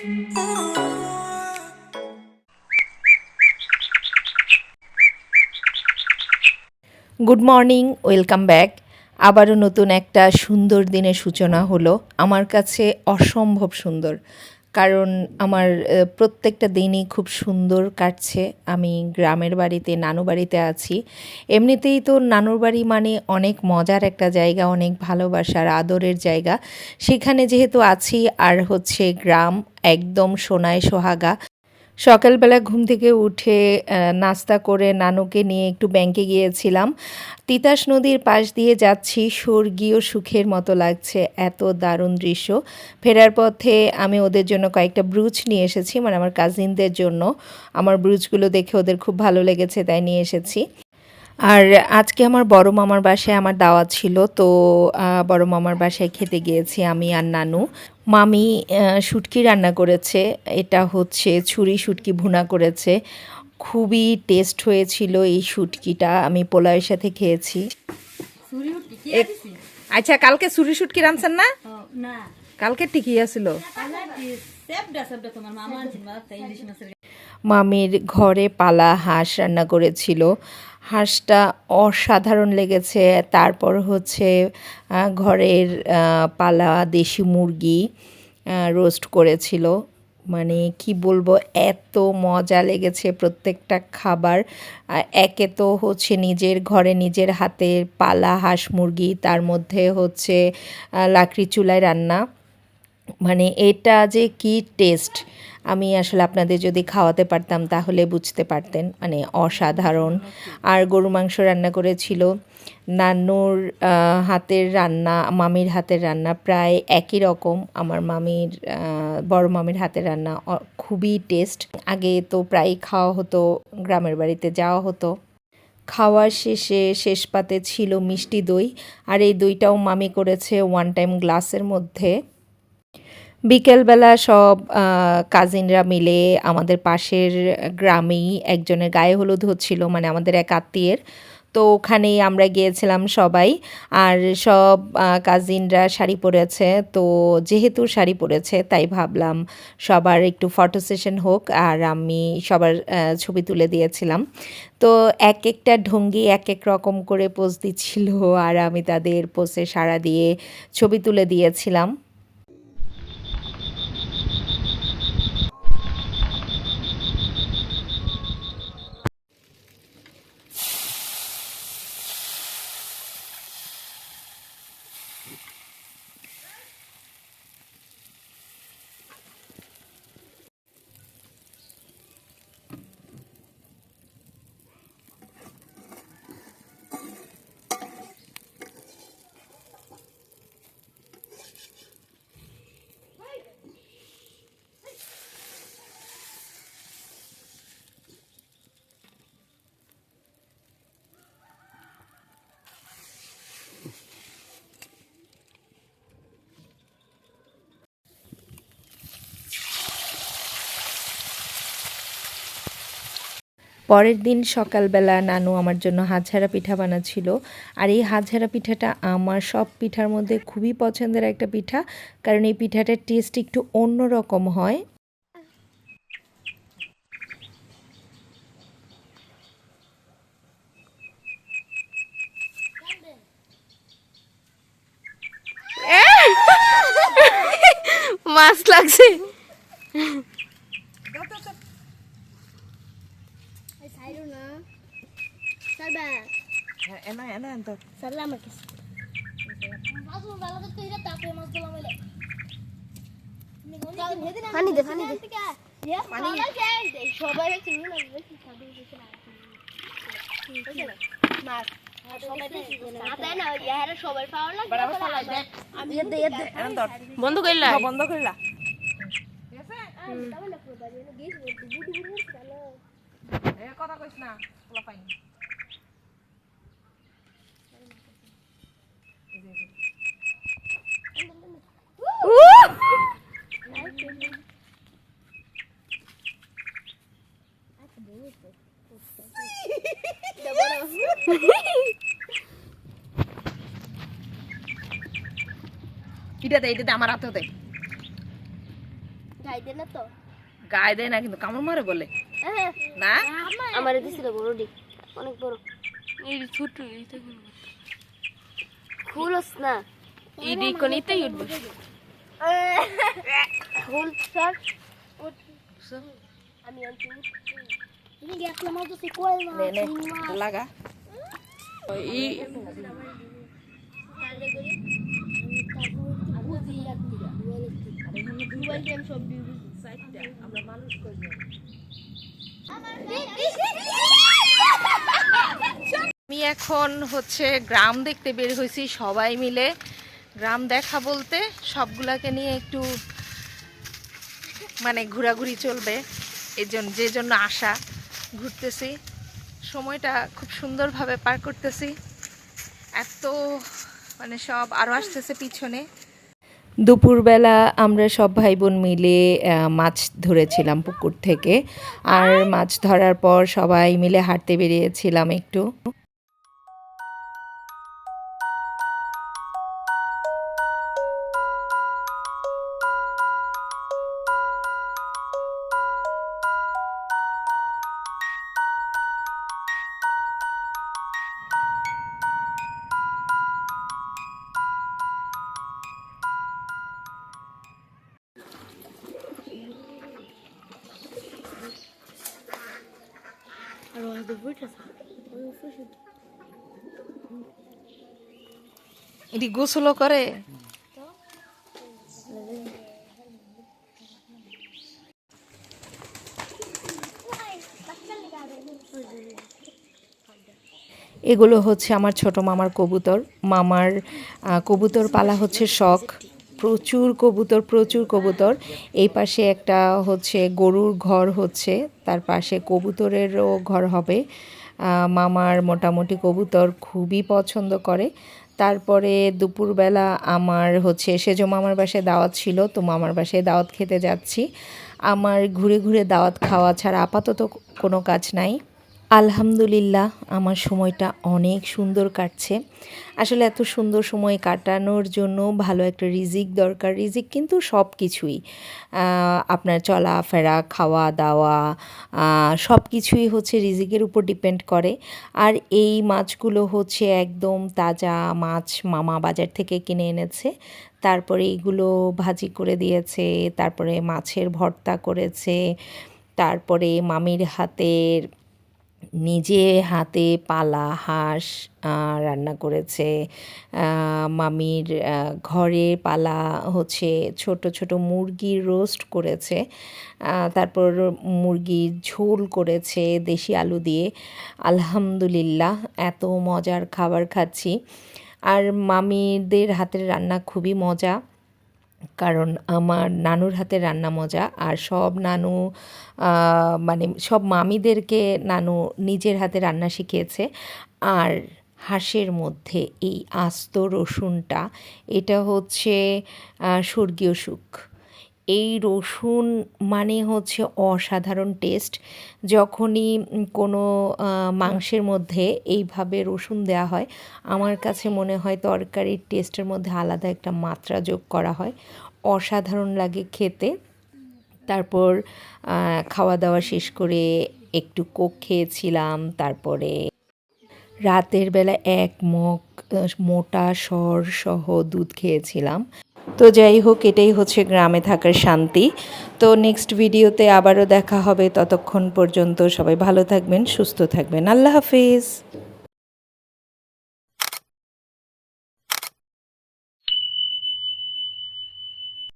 Good morning welcome back আবারও নতুন একটা সুন্দর দিনের সূচনা হলো আমার কাছে অসম্ভব সুন্দর। কারণ আমার প্রত্যেকটা দিনই খুব সুন্দর কাটছে। আমি গ্রামের বাড়িতে, নানু বাড়িতে আছি। এমনিতেই তো নানুর বাড়ি মানে অনেক মজার একটা জায়গা, অনেক ভালোবাসার, আদরের জায়গা। সেখানে যেহেতু আছি, আর হচ্ছে গ্রাম একদম সোনায় সোহাগা। সকালবেলা ঘুম থেকে উঠে নাস্তা করে নানুকে নিয়ে একটু ব্যাংকে গিয়েছিলাম। তিতাস নদীর পাশ দিয়ে যাচ্ছি, স্বর্গীয় সুখের মতো লাগছে, এত দারুণ দৃশ্য। ফেরার পথে আমি ওদের জন্য কয়েকটা ব্রুজ নিয়ে এসেছি মানে আমার কাজিনদের জন্য। আমার ব্রুজগুলো দেখে ওদের খুব ভালো লেগেছে, তাই নিয়ে এসেছি। আর আজকে আমার বড় মামার বাসায় আমার দাওয়াত ছিল তো বড় মামার বাসায় খেতে গিয়েছি আমি আর নানু। মামি শুটকি রান্না করেছে এটা হচ্ছে ছুরি শুটকি ভুনা করেছে। খুবই টেস্ট হয়েছিল এই শুটকিটা আমি পোলাওয়ের সাথে খেয়েছি। আচ্ছা কালকে ছুরি শুটকি রানছেন না? না। কালকে ঠিকই আছিল। মামির ঘরে পালা হাঁস রান্না করেছিল। হাঁসটা অসাধারণ লেগেছে। তারপর হচ্ছে ঘরের পালা দেশি মুরগি রোস্ট করেছিল। মানে কি বলব, এত মজা লেগেছে প্রত্যেকটা খাবার। একে তো হচ্ছে নিজের ঘরে নিজের হাতের পালা, হাঁস, মুরগি, তার মধ্যে হচ্ছে লাকড়ি চুলায় রান্না। মানে এটা যে কি টেস্ট! আমি আসলে আপনাদের যদি খাওয়াতে পারতাম তাহলে বুঝতে পারতেন মানে অসাধারণ। আর গরু মাংস রান্না করেছিল। নান্নুর হাতের রান্না, মামির হাতের রান্না প্রায় একই রকম। আমার মামির বড় মামির হাতের রান্না খুবই টেস্ট। আগে তো প্রায় খাওয়া হতো, গ্রামের বাড়িতে যাওয়া হতো। খাওয়ার শেষে শেষ পাতে ছিল মিষ্টি দই। আর এই দইটাও মামি করেছে ওয়ান টাইম গ্লাসের মধ্যে। বিকেলবেলা সব কাজিনরা মিলে আমাদের পাশের গ্রামেই একজনের গায়ে হলুদ হচ্ছিল মানে আমাদের এক আত্মীয়ের। তো ওখানেই আমরা গিয়েছিলাম সবাই। আর সব কাজিনরা শাড়ি পরেছে। তো যেহেতু শাড়ি পরেছে, তাই ভাবলাম সবার একটু ফটো সেশন হোক আর আমি সবার ছবি তুলে দিয়েছিলাম। তো এক একটা ঢঙ্গি এক এক রকম করে পোজ দিচ্ছিল আর আমি তাদের পোজে সাড়া দিয়ে ছবি তুলে দিয়েছিলাম। পরের দিন সকালবেলা নানু আমার জন্য হাতঝাড়া পিঠা বানাচ্ছিল। আর এই হাতঝাড়া পিঠাটা আমার সব পিঠার মধ্যে খুবই পছন্দের একটা পিঠা, কারণ এই পিঠাটার টেস্ট একটু অন্য রকম হয় মাছ লাগছে। এনা এনা তো সারলা আমার মাছ ভালো করতে হিরা তারপরে মাছ দিলাম বলে পানি দে পানি দে পানি সবাই চিনি না বেশি খাবে বেশি না মাছ সবাই পাওয়ার লাগে আমি বন্ধ করলা বন্ধ করলা কথা কইস না পাইনি এটা দে এটা দে আমার হাতে দে। গাই দে না তো। গায়ে দেয় না কিন্তু কামড় মারে বলে। হ্যাঁ। না? আমার দিছিল বড় ডি অনেক বড়। এই ছোট এইটা খুলস না। ইডি কোনিতেই উঠবে খুল স্যার। আমি আনছি। ini dia kelamar tuh si kuel mah আমি এখন হচ্ছে গ্রাম দেখতে বের হয়েছি সবাই মিলে। গ্রাম দেখা বলতে সবগুলাকে নিয়ে একটু মানে ঘোরাঘুরি চলবে এই জন্য যে জন্য আসা ঘুরতেছি সময়টা খুব সুন্দরভাবে পার করতেছি। এত মানে সব আরও আসতেছে পিছনে। দুপুরবেলা আমরা সব ভাই বোন মিলে মাছ ধরেছিলাম পুকুর থেকে। আর মাছ ধরার পর সবাই মিলে হাঁটতে বেরিয়েছিলাম একটু। এটি গোসলও করে? এগুলো হচ্ছে আমার ছোট মামার কবুতর। মামার কবুতর পালা হচ্ছে শখ। প্রচুর কবুতর প্রচুর কবুতর। এই পাশে একটা হচ্ছে গরুর ঘর হচ্ছে, তার পাশে কবুতরেরও ঘর হবে। মামার মোটামুটি কবুতর খুবই পছন্দ করে। তারপরে দুপুরবেলা আমার হচ্ছে, সেজো মামার বাসায় দাওয়াত ছিল, তো মামার বাসায় দাওয়াত খেতে যাচ্ছি। আমার ঘুরে ঘুরে দাওয়াত খাওয়া ছাড়া আপাতত কোনো কাজ নাই। আলহামদুলিল্লাহ, আমার সময়টা অনেক সুন্দর কাটছে। আসলে এত সুন্দর সময় কাটানোর জন্য ভালো একটা রিজিক দরকার। রিজিক কিন্তু সব কিছুই আপনার চলাফেরা খাওয়া দাওয়া সব কিছুই হচ্ছে রিজিকের উপর ডিপেন্ড করে। আর এই মাছগুলো হচ্ছে একদম তাজা মাছ মামা বাজার থেকে কিনে এনেছে। তারপরে এইগুলো ভাজি করে দিয়েছে, তারপরে মাছের ভর্তা করেছে, তারপরে মামির হাতের নিজে হাতে পালা, হাঁস রান্না করেছে। মামির ঘরে পালা হচ্ছে ছোট ছোট মুরগির রোস্ট করেছে। তারপর মুরগির ঝোল করেছে দেশি আলু দিয়ে। আলহামদুলিল্লাহ, এত মজার খাবার খাচ্ছি। আর মামিদের হাতের রান্না খুবই মজা। কারণ আমার নানুর হাতে রান্না মজা আর সব নানু মানে সব মামিদেরকে নানু নিজের হাতে রান্না শিখিয়েছে। আর হাঁসের মধ্যে এই আস্ত রসুনটা, এটা হচ্ছে স্বর্গীয় সুখ। এই রসুন মানে হচ্ছে অসাধারণ টেস্ট। যখনই কোনো মাংসের মধ্যে এইভাবে রসুন দেওয়া হয়, আমার কাছে মনে হয় তরকারির টেস্টের মধ্যে আলাদা একটা মাত্রা যোগ করা হয়। অসাধারণ লাগে খেতে। তারপর খাওয়া দাওয়া শেষ করে একটু কোক খেয়েছিলাম, তারপরে রাতের বেলা এক মগ মোটা সর সহ দুধ খেয়েছিলাম। তো যাই হোক, এটাই হচ্ছে গ্রামে থাকার শান্তি। তো নেক্সট ভিডিওতে আবারও দেখা হবে। ততক্ষণ পর্যন্ত সবাই ভালো থাকবেন, সুস্থ থাকবেন। আল্লাহ হাফিজ।